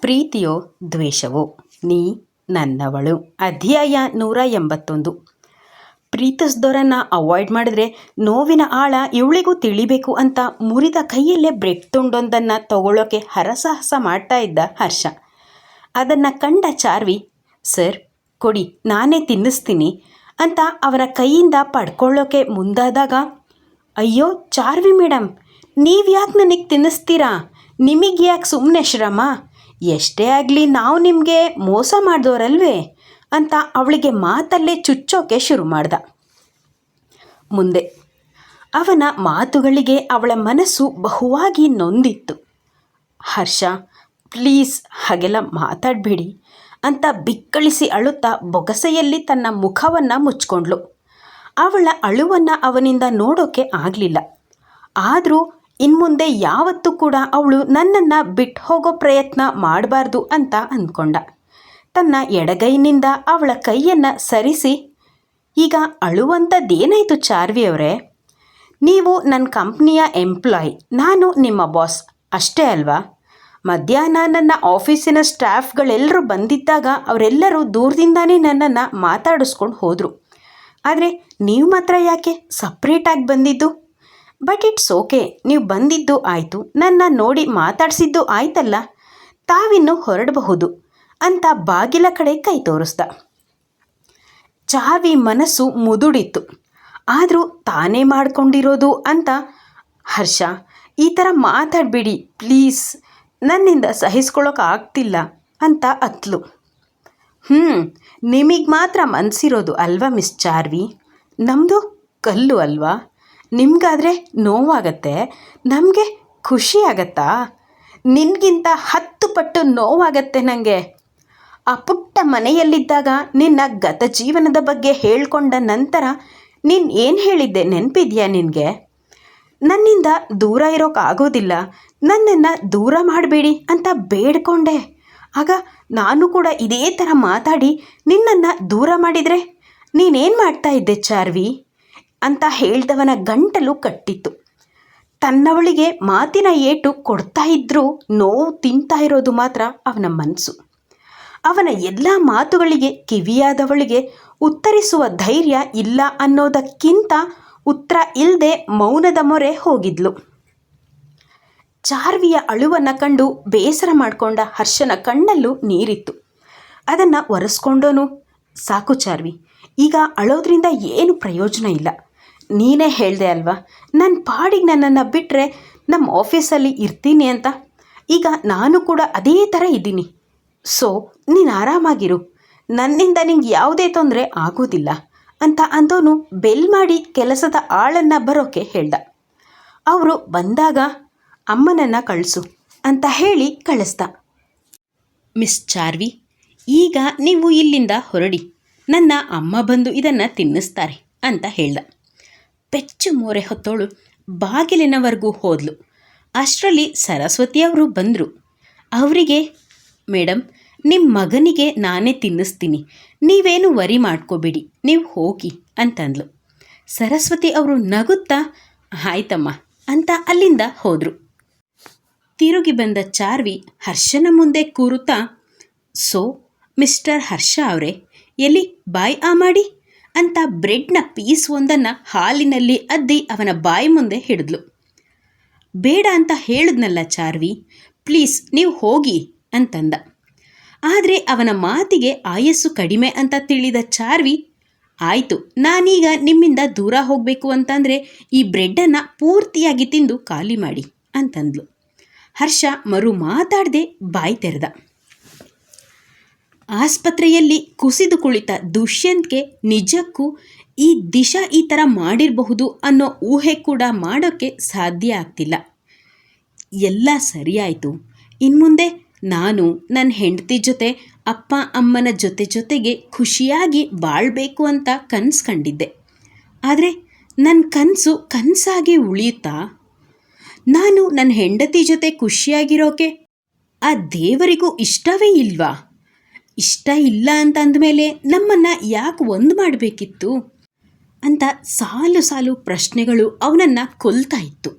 ಪ್ರೀತಿಯೋ ದ್ವೇಷವೋ, ನೀ ನನ್ನವಳು. ಅಧ್ಯಾಯ ನೂರ ಎಂಬತ್ತೊಂದು. ಪ್ರೀತಿಸ್ದೋರನ್ನ ಅವಾಯ್ಡ್ ಮಾಡಿದ್ರೆ ನೋವಿನ ಆಳ ಇವಳಿಗೂ ತಿಳಿಬೇಕು ಅಂತ ಮುರಿದ ಕೈಯಲ್ಲೇ ಬ್ರೆಡ್ ತುಂಡೊಂದನ್ನು ತಗೊಳ್ಳೋಕೆ ಹರಸಾಹಸ ಮಾಡ್ತಾ ಇದ್ದ ಹರ್ಷ. ಅದನ್ನು ಕಂಡ ಚಾರ್ವಿ, ಸರ್, ಕೊಡಿ, ನಾನೇ ತಿನ್ನಿಸ್ತೀನಿ ಅಂತ ಅವರ ಕೈಯಿಂದ ಪಡ್ಕೊಳ್ಳೋಕೆ ಮುಂದಾದಾಗ, ಅಯ್ಯೋ, ಚಾರ್ವಿ ಮೇಡಮ್ ನೀವು ಯಾಕೆ ನನಗೆ ತಿನ್ನಿಸ್ತೀರಾ? ನಿಮಗೆ ಯಾಕೆ ಸುಮ್ಮನೆ ಶ್ರಮ? ಎಷ್ಟೇ ಆಗಲಿ ನಾವು ನಿಮಗೆ ಮೋಸ ಮಾಡಿದವರಲ್ವೇ ಅಂತ ಅವಳಿಗೆ ಮಾತಲ್ಲೇ ಚುಚ್ಚೋಕೆ ಶುರು ಮಾಡ್ದ. ಮುಂದೆ ಅವನ ಮಾತುಗಳಿಗೆ ಅವಳ ಮನಸ್ಸು ಬಹುವಾಗಿ ನೊಂದಿತ್ತು. ಹರ್ಷ, ಪ್ಲೀಸ್ ಹಾಗೆಲ್ಲ ಮಾತಾಡಬೇಡಿ ಅಂತ ಬಿಕ್ಕಳಿಸಿ ಅಳುತ್ತಾ ಬೊಗಸೆಯಲ್ಲಿ ತನ್ನ ಮುಖವನ್ನು ಮುಚ್ಕೊಂಡ್ಳು. ಅವಳ ಅಳುವನ್ನು ಅವನಿಂದ ನೋಡೋಕೆ ಆಗಲಿಲ್ಲ. ಆದರೂ ಇನ್ಮುಂದೆ ಯಾವತ್ತೂ ಕೂಡ ಅವಳು ನನ್ನನ್ನು ಬಿಟ್ಟು ಹೋಗೋ ಪ್ರಯತ್ನ ಮಾಡಬಾರ್ದು ಅಂತ ಅಂದ್ಕೊಂಡ. ತನ್ನ ಎಡಗೈನಿಂದ ಅವಳ ಕೈಯನ್ನು ಸರಿಸಿ, ಈಗ ಅಳುವಂಥದ್ದೇನಾಯಿತು ಚಾರ್ವಿ ಅವರೇ? ನೀವು ನನ್ನ ಕಂಪ್ನಿಯ ಎಂಪ್ಲಾಯ್, ನಾನು ನಿಮ್ಮ ಬಾಸ್, ಅಷ್ಟೇ ಅಲ್ವಾ? ಮಧ್ಯಾಹ್ನ ನನ್ನ ಆಫೀಸಿನ ಸ್ಟಾಫ್ಗಳೆಲ್ಲರೂ ಬಂದಿದ್ದಾಗ ಅವರೆಲ್ಲರೂ ದೂರದಿಂದಾನೇ ನನ್ನನ್ನು ಮಾತಾಡಿಸ್ಕೊಂಡು ಹೋದರು. ಆದರೆ ನೀವು ಮಾತ್ರ ಯಾಕೆ ಸಪ್ರೇಟಾಗಿ ಬಂದಿದ್ದು? ಬಟ್ ಇಟ್ಸ್ ಓಕೆ ನೀವು ಬಂದಿದ್ದು ಆಯಿತು. ನನ್ನ ನೋಡಿ ಮಾತಾಡಿಸಿದ್ದು ಆಯ್ತಲ್ಲ? ತಾವಿನ್ನು ಹೊರಡಬಹುದು ಅಂತ ಬಾಗಿಲ ಕಡೆ ಕೈ ತೋರಿಸ್ದ. ಚಾವಿ ಮನಸ್ಸು ಮುದುಡಿತ್ತು. ಆದರೂ ತಾನೇ ಮಾಡಿಕೊಂಡಿರೋದು ಅಂತ ಹರ್ಷ, ಈ ಥರ ಮಾತಾಡಬೇಡಿ ಪ್ಲೀಸ್. ನನ್ನಿಂದ ಸಹಿಸ್ಕೊಳ್ಳೋಕೆ ಆಗ್ತಿಲ್ಲ ಅಂತ ಅತ್ಲು. ಹ್ಞೂ ನಿಮಗೆ ಮಾತ್ರ ಮನಸ್ಸಿರೋದು ಅಲ್ವಾ ಮಿಸ್ ಚಾರ್ವಿ? ನಮ್ಮದು ಕಲ್ಲು ಅಲ್ವಾ? ನಿಮಗಾದರೆ ನೋವಾಗತ್ತೆ? ನಮಗೆ ಖುಷಿ ಆಗತ್ತಾ? ನಿನಗಿಂತ ಹತ್ತು ಪಟ್ಟು ನೋವಾಗತ್ತೆ ನನಗೆ ಆ ಪುಟ್ಟ ಮನೆಯಲ್ಲಿದ್ದಾಗ ನಿನ್ನ ಗತ ಜೀವನದ ಬಗ್ಗೆ ಹೇಳ್ಕೊಂಡ ನಂತರ ನೀನು ಏನು ಹೇಳಿದ್ದೆ ನೆನಪಿದೆಯಾ ನಿನಗೆ? ನನ್ನಿಂದ ದೂರ ಇರೋಕ್ಕಾಗೋದಿಲ್ಲ ನನ್ನನ್ನು ದೂರ ಮಾಡಬೇಡಿ ಅಂತ ಬೇಡ್ಕೊಂಡೆ. ಆಗ ನಾನು ಕೂಡ ಇದೇ ಥರ ಮಾತಾಡಿ ನಿನ್ನನ್ನು ದೂರ ಮಾಡಿದರೆ ನೀನೇನು ಮಾಡ್ತಾ ಇದ್ದೆ ಚಾರ್ವಿ? ಅಂತ ಹೇಳ್ದವನ ಗಂಟಲು ಕಟ್ಟಿತ್ತು. ತನ್ನವಳಿಗೆ ಮಾತಿನ ಏಟು ಕೊಡ್ತಾ ಇದ್ರೂ ನೋವು ತಿಂತಾ ಇರೋದು ಮಾತ್ರ ಅವನ ಮನಸ್ಸು ಅವನ ಎಲ್ಲ ಮಾತುಗಳಿಗೆ ಕಿವಿಯಾದವಳಿಗೆ ಉತ್ತರಿಸುವ ಧೈರ್ಯ ಇಲ್ಲ ಅನ್ನೋದಕ್ಕಿಂತ ಉತ್ತರ ಇಲ್ಲದೆ ಮೌನದ ಮೊರೆ ಹೋಗಿದ್ಲು. ಚಾರ್ವಿಯ ಅಳುವನ್ನು ಕಂಡು ಬೇಸರ ಮಾಡಿಕೊಂಡ ಹರ್ಷನ ಕಣ್ಣಲ್ಲೂ ನೀರಿತ್ತು. ಅದನ್ನು ಒರೆಸ್ಕೊಂಡೋನು, ಸಾಕು ಚಾರ್ವಿ, ಈಗ ಅಳೋದ್ರಿಂದ ಏನು ಪ್ರಯೋಜನ ಇಲ್ಲ. ನೀನೇ ಹೇಳಿದೆ ಅಲ್ವಾ? ನನ್ನ ಪಾಡಿಗೆ ನನ್ನನ್ನು ಬಿಟ್ಟರೆ ನಮ್ಮ ಆಫೀಸಲ್ಲಿ ಇರ್ತೀನಿ ಅಂತ. ಈಗ ನಾನು ಕೂಡ ಅದೇ ಥರ ಇದ್ದೀನಿ. ಸೊ, ನೀನು ಆರಾಮಾಗಿರು. ನನ್ನಿಂದ ನಿಂಗೆ ಯಾವುದೇ ತೊಂದರೆ ಆಗೋದಿಲ್ಲ ಅಂತ ಅಂದೋನು ಬೆಲ್ ಮಾಡಿ ಕೆಲಸದ ಆಳನ್ನು ಬರೋಕೆ ಹೇಳ್ದ. ಅವರು ಬಂದಾಗ ಅಮ್ಮನನ್ನು ಕಳಿಸು ಅಂತ ಹೇಳಿ ಕಳಿಸ್ದ. ಮಿಸ್ ಚಾರ್ವಿ, ಈಗ ನೀವು ಇಲ್ಲಿಂದ ಹೊರಡಿ. ನನ್ನ ಅಮ್ಮ ಬಂದು ಇದನ್ನು ತಿನ್ನಿಸ್ತಾರೆ ಅಂತ ಹೇಳ್ದ. ಪೆಚ್ಚು ಮೋರೆ ಹೊತ್ತೋಳು. ಬಾಗಿಲಿನವರೆಗೂ ಹೋದ್ಲು. ಅಷ್ಟರಲ್ಲಿ ಸರಸ್ವತಿಯವರು ಬಂದರು. ಅವರಿಗೆ ಮೇಡಮ್ ನಿಮ್ಮ ಮಗನಿಗೆ ನಾನೇ ತಿನ್ನಿಸ್ತೀನಿ. ನೀವೇನು ವರಿ ಮಾಡ್ಕೋಬೇಡಿ. ನೀವು ಹೋಗಿ ಅಂತಂದ್ಲು. ಸರಸ್ವತಿ ಅವರು ನಗುತ್ತಾ, ಆಯ್ತಮ್ಮ ಅಂತ ಅಲ್ಲಿಂದ ಹೋದರು. ತಿರುಗಿ ಬಂದ ಚಾರ್ವಿ ಹರ್ಷನ ಮುಂದೆ ಕೂರುತ್ತಾ, ಸೋ, ಮಿಸ್ಟರ್ ಹರ್ಷ ಅವರೇ, ಎಲ್ಲಿ ಬಾಯ್ ಆ ಮಾಡಿ? ಅಂತ ಬ್ರೆಡ್ನ ಪೀಸ್ ಒಂದನ್ನು ಹಾಲಿನಲ್ಲಿ ಅದ್ದಿ ಅವನ ಬಾಯಿ ಮುಂದೆ ಹಿಡಿದ್ಲು. ಬೇಡ ಅಂತ ಹೇಳಿದ್ನಲ್ಲ ಚಾರ್ವಿ, ಪ್ಲೀಸ್ ನೀವು ಹೋಗಿ ಅಂತಂದ. ಆದರೆ ಅವನ ಮಾತಿಗೆ ಆಯಸ್ಸು ಕಡಿಮೆ ಅಂತ ತಿಳಿದ ಚಾರ್ವಿ, ಆಯಿತು, ನಾನೀಗ ನಿಮ್ಮಿಂದ ದೂರ ಹೋಗಬೇಕು ಅಂತಂದರೆ ಈ ಬ್ರೆಡ್ಡನ್ನು ಪೂರ್ತಿಯಾಗಿ ತಿಂದು ಖಾಲಿ ಮಾಡಿ ಅಂತಂದ್ಲು. ಹರ್ಷ ಮರು ಮಾತಾಡದೆ ಬಾಯಿ ತೆರೆದ. ಆಸ್ಪತ್ರೆಯಲ್ಲಿ ಕುಸಿದು ಕುಳಿತ ದುಷ್ಯಂತ್ಗೆ ನಿಜಕ್ಕೂ ಈ ದಿಶಾ ಈ ಥರ ಮಾಡಿರಬಹುದು ಅನ್ನೋ ಊಹೆ ಕೂಡ ಮಾಡೋಕ್ಕೆ ಸಾಧ್ಯ ಆಗ್ತಿಲ್ಲ. ಎಲ್ಲ ಸರಿಯಾಯಿತು. ಇನ್ಮುಂದೆ ನಾನು ನನ್ನ ಹೆಂಡತಿ ಜೊತೆ, ಅಪ್ಪ ಅಮ್ಮನ ಜೊತೆ ಜೊತೆಗೆ ಖುಷಿಯಾಗಿ ಬಾಳಬೇಕು ಅಂತ ಕನಸು ಕಂಡಿದ್ದೆ. ಆದರೆ ನನ್ನ ಕನಸು ಕನಸಾಗಿ ಉಳಿಯುತ್ತಾ? ನಾನು ನನ್ನ ಹೆಂಡತಿ ಜೊತೆ ಖುಷಿಯಾಗಿರೋಕೆ ಆ ದೇವರಿಗೂ ಇಷ್ಟವೇ ಇಲ್ವಾ? ಇಷ್ಟ ಇಲ್ಲ ಅಂತ ಅಂದಮೇಲೆ ನಮ್ಮನ್ನು ಯಾಕೆ ಒಂದು ಮಾಡಬೇಕಿತ್ತು? ಅಂತ ಸಾಲು ಸಾಲು ಪ್ರಶ್ನೆಗಳು ಅವನನ್ನು ಕೊಲ್ತಾ ಇತ್ತು.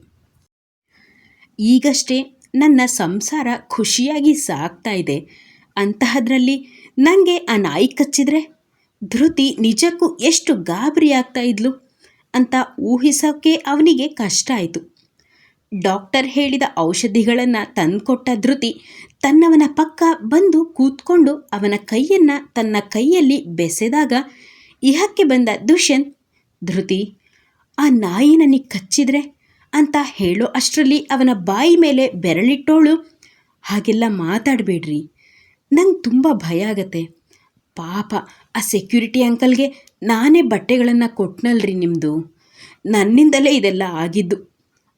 ಈಗಷ್ಟೇ ನನ್ನ ಸಂಸಾರ ಖುಷಿಯಾಗಿ ಸಾಗ್ತಾ ಇದೆ. ಅಂತಹದ್ರಲ್ಲಿ ನನಗೆ ಆ ನಾಯಿ ಕಚ್ಚಿದ್ರೆ ಧೃತಿ ನಿಜಕ್ಕೂ ಎಷ್ಟು ಗಾಬರಿ ಆಗ್ತಾ ಇದ್ಲು ಅಂತ ಊಹಿಸೋಕ್ಕೆ ಅವನಿಗೆ ಕಷ್ಟ ಆಯಿತು. ಡಾಕ್ಟರ್ ಹೇಳಿದ ಔಷಧಿಗಳನ್ನು ತಂದುಕೊಟ್ಟ ಧೃತಿ ತನ್ನವನ ಪಕ್ಕ ಬಂದು ಕೂತ್ಕೊಂಡು ಅವನ ಕೈಯನ್ನು ತನ್ನ ಕೈಯಲ್ಲಿ ಬೆಸೆದಾಗ ಇಹಕ್ಕೆ ಬಂದ ದುಷ್ಯಂತ್ ಧೃತಿ, ಆ ನಾಯಿ ನನಗೆ ಕಚ್ಚಿದ್ರೆ ಅಂತ ಹೇಳೋ ಅಷ್ಟರಲ್ಲಿ ಅವನ ಬಾಯಿ ಮೇಲೆ ಬೆರಳಿಟ್ಟೋಳು. ಹಾಗೆಲ್ಲ ಮಾತಾಡಬೇಡ್ರಿ. ನಂಗೆ ತುಂಬ ಭಯ ಆಗತ್ತೆ. ಪಾಪ, ಆ ಸೆಕ್ಯೂರಿಟಿ ಅಂಕಲ್ಗೆ ನಾನೇ ಬಟ್ಟೆಗಳನ್ನು ಕೊಟ್ನಲ್ರಿ ನಿಮ್ಮದು ನನ್ನಿಂದಲೇ ಇದೆಲ್ಲ ಆಗಿದ್ದು.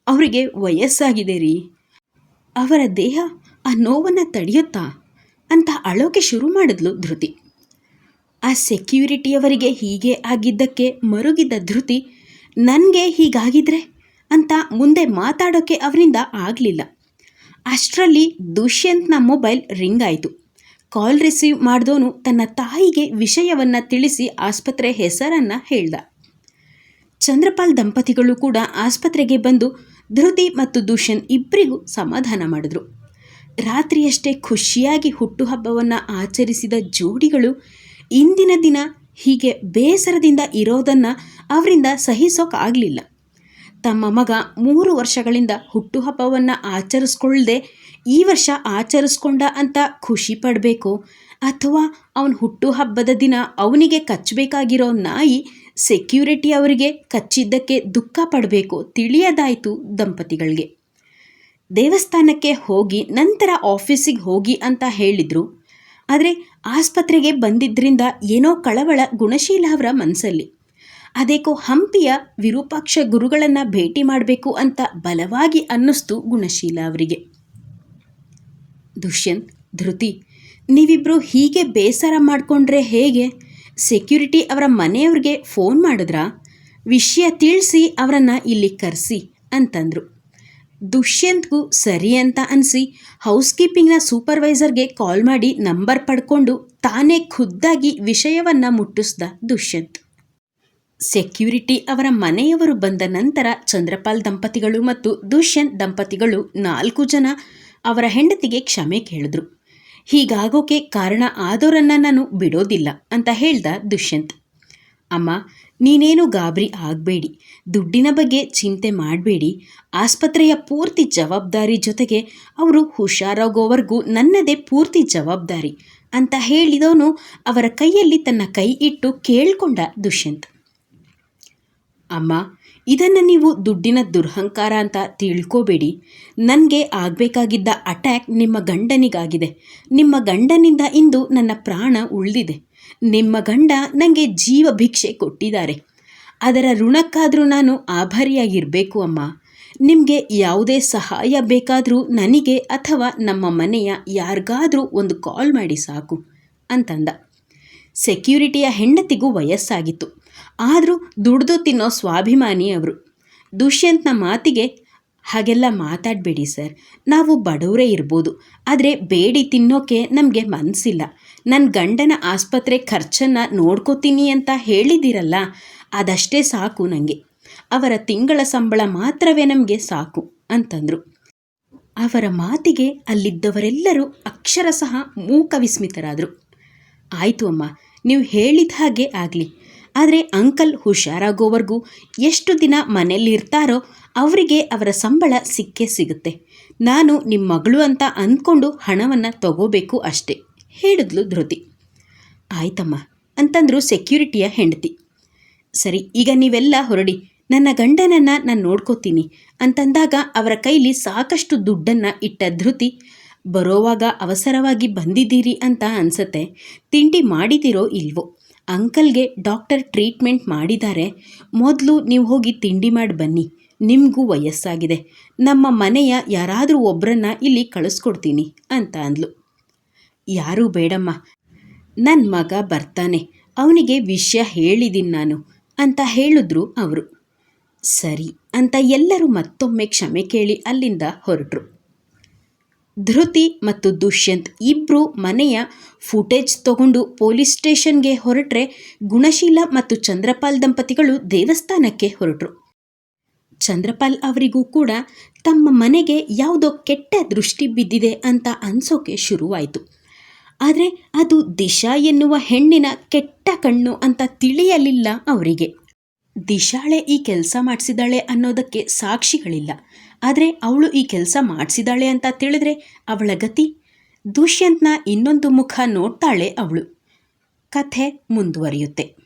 ಅವರಿಗೆ ವಯಸ್ಸಾಗಿದೆ ರೀ. ಅವರ ದೇಹ ಆ ನೋವನ್ನು ತಡೆಯುತ್ತಾ ಅಂತ ಅಳೋಕೆ ಶುರು ಮಾಡಿದ್ಲು ಧೃತಿ. ಆ ಸೆಕ್ಯೂರಿಟಿಯವರಿಗೆ ಹೀಗೆ ಆಗಿದ್ದಕ್ಕೆ ಮರುಗಿದ್ದ ಧೃತಿ, ನನಗೆ ಹೀಗಾಗಿದ್ರೆ? ಅಂತ ಮುಂದೆ ಮಾತಾಡೋಕ್ಕೆ ಅವರಿಂದ ಆಗಲಿಲ್ಲ. ಅಷ್ಟರಲ್ಲಿ ದುಷ್ಯಂತ್ನ ಮೊಬೈಲ್ ರಿಂಗ್ ಆಯಿತು. ಕಾಲ್ ರಿಸೀವ್ ಮಾಡಿದವನು ತನ್ನ ತಾಯಿಗೆ ವಿಷಯವನ್ನು ತಿಳಿಸಿ ಆಸ್ಪತ್ರೆ ಹೆಸರನ್ನು ಹೇಳ್ದ. ಚಂದ್ರಪಾಲ್ ದಂಪತಿಗಳು ಕೂಡ ಆಸ್ಪತ್ರೆಗೆ ಬಂದು ಧೃತಿ ಮತ್ತು ದುಷ್ಯಂತ್ ಇಬ್ಬರಿಗೂ ಸಮಾಧಾನ ಮಾಡಿದ್ರು. ರಾತ್ರಿಯಷ್ಟೇ ಖುಷಿಯಾಗಿ ಹುಟ್ಟುಹಬ್ಬವನ್ನು ಆಚರಿಸಿದ ಜೋಡಿಗಳು ಇಂದಿನ ದಿನ ಹೀಗೆ ಬೇಸರದಿಂದ ಇರೋದನ್ನು ಅವರಿಂದ ಸಹಿಸೋಕ್ಕಾಗಲಿಲ್ಲ ತಮ್ಮ ಮಗ ಮೂರು ವರ್ಷಗಳಿಂದ ಹುಟ್ಟುಹಬ್ಬವನ್ನು ಆಚರಿಸ್ಕೊಳ್ಳದೆ ಈ ವರ್ಷ ಆಚರಿಸ್ಕೊಂಡ ಅಂತ ಖುಷಿ ಪಡಬೇಕು ಅಥವಾ ಅವನ ಹುಟ್ಟುಹಬ್ಬದ ದಿನ ಅವನಿಗೆ ಕಚ್ಚಬೇಕಾಗಿರೋ ನಾಯಿ ಸೆಕ್ಯೂರಿಟಿ ಅವರಿಗೆ ಕಚ್ಚಿದ್ದಕ್ಕೆ ದುಃಖ ಪಡಬೇಕು ತಿಳಿಯದಾಯಿತು ದಂಪತಿಗಳಿಗೆ. ದೇವಸ್ಥಾನಕ್ಕೆ ಹೋಗಿ ನಂತರ ಆಫೀಸಿಗೆ ಹೋಗಿ ಅಂತ ಹೇಳಿದರು. ಆದರೆ ಆಸ್ಪತ್ರೆಗೆ ಬಂದಿದ್ದರಿಂದ ಏನೋ ಕಳವಳ ಗುಣಶೀಲ ಅವರ ಮನಸ್ಸಲ್ಲಿ ಅದೇಕೋ ಹಂಪಿಯ ವಿರೂಪಾಕ್ಷ ಗುರುಗಳನ್ನು ಭೇಟಿ ಮಾಡಬೇಕು ಅಂತ ಬಲವಾಗಿ ಅನ್ನಿಸ್ತು ಗುಣಶೀಲ ಅವರಿಗೆ. ದುಷ್ಯಂತ್, ಧೃತಿ ನೀವಿಬ್ಬರು ಹೀಗೆ ಬೇಸರ ಮಾಡಿಕೊಂಡ್ರೆ ಹೇಗೆ? ಸೆಕ್ಯೂರಿಟಿ ಅವರ ಮನೆಯವ್ರಿಗೆ ಫೋನ್ ಮಾಡಿದ್ರಾ? ವಿಷಯ ತಿಳಿಸಿ ಅವರನ್ನು ಇಲ್ಲಿ ಕರೆಸಿ ಅಂತಂದರು. ದುಷ್ಯಂತ್ಗೂ ಸರಿ ಅಂತ ಅನಿಸಿ ಹೌಸ್ಕೀಪಿಂಗ್ನ ಸೂಪರ್ವೈಸರ್ಗೆ ಕಾಲ್ ಮಾಡಿ ನಂಬರ್ ಪಡ್ಕೊಂಡು ತಾನೇ ಖುದ್ದಾಗಿ ವಿಷಯವನ್ನು ಮುಟ್ಟಿಸ್ದ ದುಷ್ಯಂತ್. ಸೆಕ್ಯೂರಿಟಿ ಅವರ ಮನೆಯವರು ಬಂದ ನಂತರ ಚಂದ್ರಪಾಲ್ ದಂಪತಿಗಳು ಮತ್ತು ದುಷ್ಯಂತ್ ದಂಪತಿಗಳು ನಾಲ್ಕು ಜನ ಅವರ ಹೆಂಡತಿಗೆ ಕ್ಷಮೆ ಕೇಳಿದ್ರು. ಹೀಗಾಗೋಕೆ ಕಾರಣ ಆದೋರನ್ನು ನಾನು ಬಿಡೋದಿಲ್ಲ ಅಂತ ಹೇಳ್ದ ದುಷ್ಯಂತ್. ಅಮ್ಮ, ನೀನೇನು ಗಾಬರಿ ಆಗಬೇಡಿ, ದುಡ್ಡಿನ ಬಗ್ಗೆ ಚಿಂತೆ ಮಾಡಬೇಡಿ. ಆಸ್ಪತ್ರೆಯ ಪೂರ್ತಿ ಜವಾಬ್ದಾರಿ ಜೊತೆಗೆ ಅವರು ಹುಷಾರಾಗೋವರೆಗೂ ನನ್ನದೇ ಪೂರ್ತಿ ಜವಾಬ್ದಾರಿ ಅಂತ ಹೇಳಿದವನು ಅವರ ಕೈಯಲ್ಲಿ ತನ್ನ ಕೈ ಇಟ್ಟು ಕೇಳಿಕೊಂಡ ದುಷ್ಯಂತ್. ಅಮ್ಮ, ಇದನ್ನು ನೀವು ದುಡ್ಡಿನ ದುರ್ಹಂಕಾರ ಅಂತ ತಿಳ್ಕೋಬೇಡಿ. ನನಗೆ ಆಗಬೇಕಾಗಿದ್ದ ಅಟ್ಯಾಕ್ ನಿಮ್ಮ ಗಂಡನಿಗಾಗಿದೆ. ನಿಮ್ಮ ಗಂಡನಿಂದ ಇಂದು ನನ್ನ ಪ್ರಾಣ ಉಳಿದಿದೆ. ನಿಮ್ಮ ಗಂಡ ನನಗೆ ಜೀವ ಭಿಕ್ಷೆ ಕೊಟ್ಟಿದ್ದಾರೆ. ಅದರ ಋಣಕ್ಕಾದರೂ ನಾನು ಆಭಾರಿಯಾಗಿರಬೇಕು ಅಮ್ಮ. ನಿಮಗೆ ಯಾವುದೇ ಸಹಾಯ ಬೇಕಾದರೂ ನನಗೆ ಅಥವಾ ನಮ್ಮ ಮನೆಯ ಯಾರಿಗಾದರೂ ಒಂದು ಕಾಲ್ ಮಾಡಿ ಸಾಕು ಅಂತಂದ. ಸೆಕ್ಯೂರಿಟಿಯ ಹೆಂಡತಿಗೂ ವಯಸ್ಸಾಗಿತ್ತು. ಆದರೂ ದುಡ್ದು ತಿನ್ನೋ ಸ್ವಾಭಿಮಾನಿ ಅವರು ದುಷ್ಯಂತ್ನ ಮಾತಿಗೆ ಹಾಗೆಲ್ಲ ಮಾತಾಡಬೇಡಿ ಸರ್. ನಾವು ಬಡವರೇ ಇರ್ಬೋದು. ಆದರೆ ಬೇಡಿ ತಿನ್ನೋಕೆ ನಮಗೆ ಮನಸ್ಸಿಲ್ಲ ನನ್ನ ಗಂಡನ ಆಸ್ಪತ್ರೆ ಖರ್ಚನ್ನು ನೋಡ್ಕೋತೀನಿ ಅಂತ ಹೇಳಿದ್ದೀರಲ್ಲ, ಅದಷ್ಟೇ ಸಾಕು ನನಗೆ ಅವರ ತಿಂಗಳ ಸಂಬಳ ಮಾತ್ರವೇ ನಮಗೆ ಸಾಕು ಅಂತಂದರು. ಅವರ ಮಾತಿಗೆ ಅಲ್ಲಿದ್ದವರೆಲ್ಲರೂ ಅಕ್ಷರಶಃ ಮೂಕ ವಿಸ್ಮಿತರಾದರು. ಆಯಿತು ಅಮ್ಮ, ನೀವು ಹೇಳಿದ ಹಾಗೆ ಆಗಲಿ. ಆದರೆ ಅಂಕಲ್ ಹುಷಾರಾಗೋವರೆಗೂ ಎಷ್ಟು ದಿನ ಮನೆಯಲ್ಲಿರ್ತಾರೋ ಅವರಿಗೆ ಅವರ ಸಂಬಳ ಸಿಕ್ಕೇ ಸಿಗುತ್ತೆ. ನಾನು ನಿಮ್ಮ ಮಗಳು ಅಂತ ಅಂದ್ಕೊಂಡು ಹಣವನ್ನು ತಗೋಬೇಕು ಅಷ್ಟೇ, ಹೇಳಿದ್ಲು ಧೃತಿ. ಆಯ್ತಮ್ಮ, ಅಂತಂದರು ಸೆಕ್ಯೂರಿಟಿಯ ಹೆಂಡತಿ. ಸರಿ, ಈಗ ನೀವೆಲ್ಲ ಹೊರಡಿ, ನನ್ನ ಗಂಡನನ್ನು ನಾನು ನೋಡ್ಕೋತೀನಿ ಅಂತಂದಾಗ ಅವರ ಕೈಲಿ ಸಾಕಷ್ಟು ದುಡ್ಡನ್ನು ಇಟ್ಟ ಧೃತಿ, ಬರೋವಾಗ ಅವಸರವಾಗಿ ಬಂದಿದ್ದೀರಿ ಅಂತ ಅನ್ಸತ್ತೆ, ತಿಂಡಿ ಮಾಡಿದಿರೋ ಇಲ್ವೋ? ಅಂಕಲ್ಗೆ ಡಾಕ್ಟರ್ ಟ್ರೀಟ್ಮೆಂಟ್ ಮಾಡಿದ್ದಾರೆ, ಮೊದಲು ನೀವು ಹೋಗಿ ತಿಂಡಿ ಮಾಡಿ ಬನ್ನಿ ನಿಮಗೂ ವಯಸ್ಸಾಗಿದೆ. ನಮ್ಮ ಮನೆಯ ಯಾರಾದರೂ ಒಬ್ಬರನ್ನ ಇಲ್ಲಿ ಕಳಿಸ್ಕೊಡ್ತೀನಿ ಅಂತ ಅಂದ್ಲು. ಯಾರೂ ಬೇಡಮ್ಮ. ನನ್ನ ಮಗ ಬರ್ತಾನೆ. ಅವನಿಗೆ ವಿಷಯ ಹೇಳಿದ್ದೀನಿ ನಾನು ಅಂತ ಹೇಳಿದ್ರು ಅವರು. ಸರಿ ಅಂತ ಎಲ್ಲರೂ ಮತ್ತೊಮ್ಮೆ ಕ್ಷಮೆ ಕೇಳಿ ಅಲ್ಲಿಂದ ಹೊರಟರು. ಧೃತಿ ಮತ್ತು ದುಷ್ಯಂತ್ ಇಬ್ಬರು ಮನೆಯ ಫುಟೇಜ್ ತಗೊಂಡು ಪೊಲೀಸ್ ಸ್ಟೇಷನ್ಗೆ ಹೊರಟ್ರೆ ಗುಣಶೀಲ ಮತ್ತು ಚಂದ್ರಪಾಲ್ ದಂಪತಿಗಳು ದೇವಸ್ಥಾನಕ್ಕೆ ಹೊರಟರು. ಚಂದ್ರಪಾಲ್ ಅವರಿಗೂ ಕೂಡ ತಮ್ಮ ಮನೆಗೆ ಯಾವುದೋ ಕೆಟ್ಟ ದೃಷ್ಟಿ ಬಿದ್ದಿದೆ ಅಂತ ಅನ್ಸೋಕೆ ಶುರುವಾಯಿತು. ಆದರೆ ಅದು ದಿಶಾ ಎನ್ನುವ ಹೆಣ್ಣಿನ ಕೆಟ್ಟ ಕಣ್ಣು ಅಂತ ತಿಳಿಯಲಿಲ್ಲ ಅವರಿಗೆ. ದಿಶಾಳೆ ಈ ಕೆಲಸ ಮಾಡಿಸಿದಾಳೆ ಅನ್ನೋದಕ್ಕೆ ಸಾಕ್ಷಿಗಳಿಲ್ಲ. ಆದರೆ ಅವಳು ಈ ಕೆಲಸ ಮಾಡಿಸಿದಾಳೆ ಅಂತ ತಿಳಿದ್ರೆ ಅವಳ ಗತಿ? ದುಷ್ಯಂತ್ನ ಇನ್ನೊಂದು ಮುಖ ನೋಡ್ತಾಳೆ ಅವಳು. ಕಥೆ ಮುಂದುವರಿಯುತ್ತೆ.